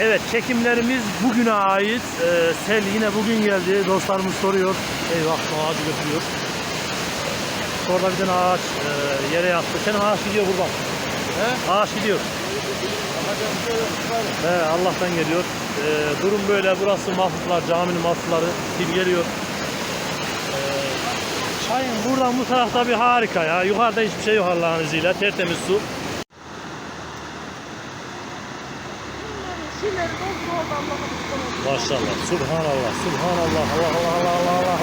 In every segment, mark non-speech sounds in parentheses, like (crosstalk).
Evet çekimlerimiz bugüne ait. Ee, sel yine bugün geldi. Dostlarımız soruyor. Eyvah ağacı götürüyor. Orada bir tane ağaç e, yere yattı. Senin ağaç gidiyor buradan. He? Ağaç gidiyor. He, Allah'tan geliyor. Ee, durum böyle. Burası mahsuslar, caminin mahsusları sil geliyor. Ee, çayın buradan bu tarafta bir harika ya. Yukarıda hiçbir şey yok Allah'ın izniyle. Tertemiz su. Şeyleri doldu oldu Allah'ım. Maşallah. Subhanallah. Subhanallah. Allah Allah Allah Allah Allah.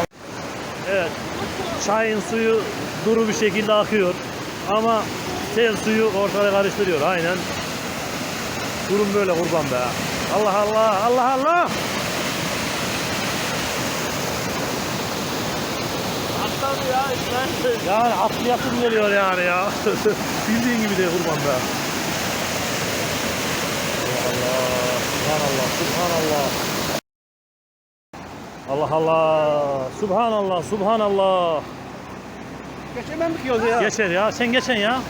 Evet. Çayın suyu duru bir şekilde akıyor. Ama sel suyu ortalığı karıştırıyor. Aynen. Durum böyle kurban be. Allah Allah. Allah Allah. Atladı ya. Yani atlayasım geliyor yani ya. (laughs) Bildiğin gibi değil kurban be. Allah Allah. Subhanallah. Subhanallah. Allah Allah. Subhanallah. Subhanallah. Geçemem ki yolu ya. Geçer ya. Sen geçen ya.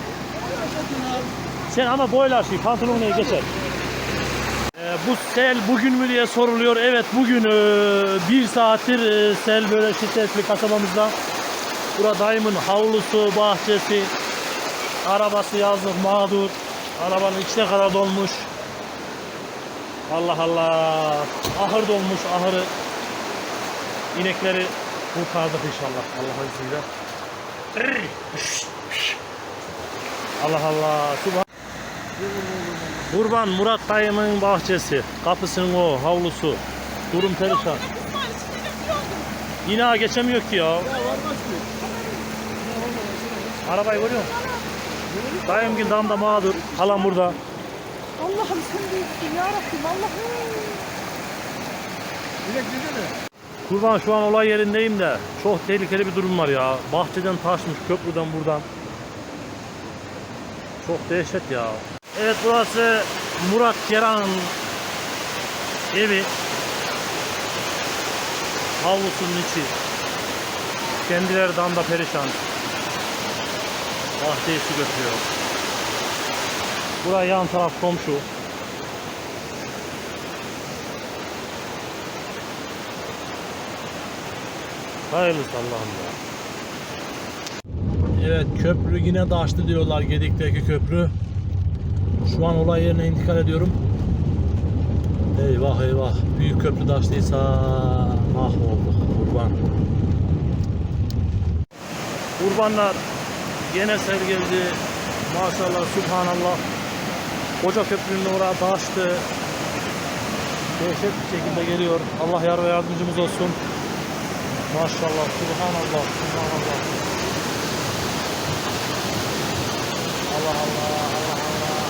Sen ama boylar şey. Pantolon neye geçer. Ee, bu sel bugün mü diye soruluyor. Evet bugün e, bir saattir e, sel böyle şiddetli kasabamızda. Burada dayımın havlusu, bahçesi, arabası yazlık mağdur. Arabanın içine kadar dolmuş. Allah Allah. Ahır dolmuş ahırı. İnekleri kurtardık inşallah Allah'ın izniyle. Allah Allah. Subhan. Kurban Murat dayımın bahçesi. Kapısının o havlusu. Durum perişan. Yine geçemiyor ki ya. Arabayı görüyor? Dayım gün damda mağdur. Halam burada. Allah'ım sen büyüksün ya Rabbim Allah'ım. Direkt dedi mi? Kurban şu an olay yerindeyim de çok tehlikeli bir durum var ya. Bahçeden taşmış köprüden buradan. Çok dehşet ya. Evet burası Murat Ceran'ın evi. Havlusunun içi. Kendileri damda perişan. Bahçeyi su götürüyor. Buraya yan taraf komşu. Hayırlısı Allah'ım ya. Evet köprü yine de açtı diyorlar Gedik'teki köprü. Şu an olay yerine intikal ediyorum. Eyvah eyvah. Büyük köprü de açtıysa mahvolduk kurban. Kurbanlar gene sel geldi. Maşallah subhanallah. Koca köprünün oraya taştı. Dehşet bir şekilde geliyor. Allah yar ve yardımcımız olsun. Maşallah, subhanallah, subhanallah. Allah Allah, Allah Allah,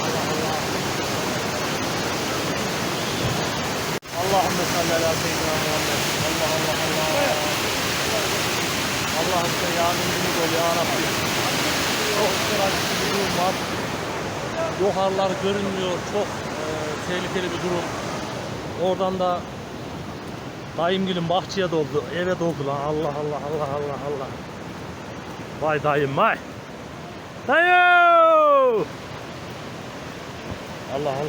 Allah Allah. Allahümme salli ala seyyidina Muhammed. Allah Allah Allah. Allah'ım sen yardımcımız ol ya Rabbi. Çok. Yukarılar görünmüyor. Çok e, tehlikeli bir durum. Oradan da Dayımgilin bahçeye doldu, eve doldu lan. Allah Allah Allah Allah Allah. Vay dayım vay. Dayı! Allah Allah.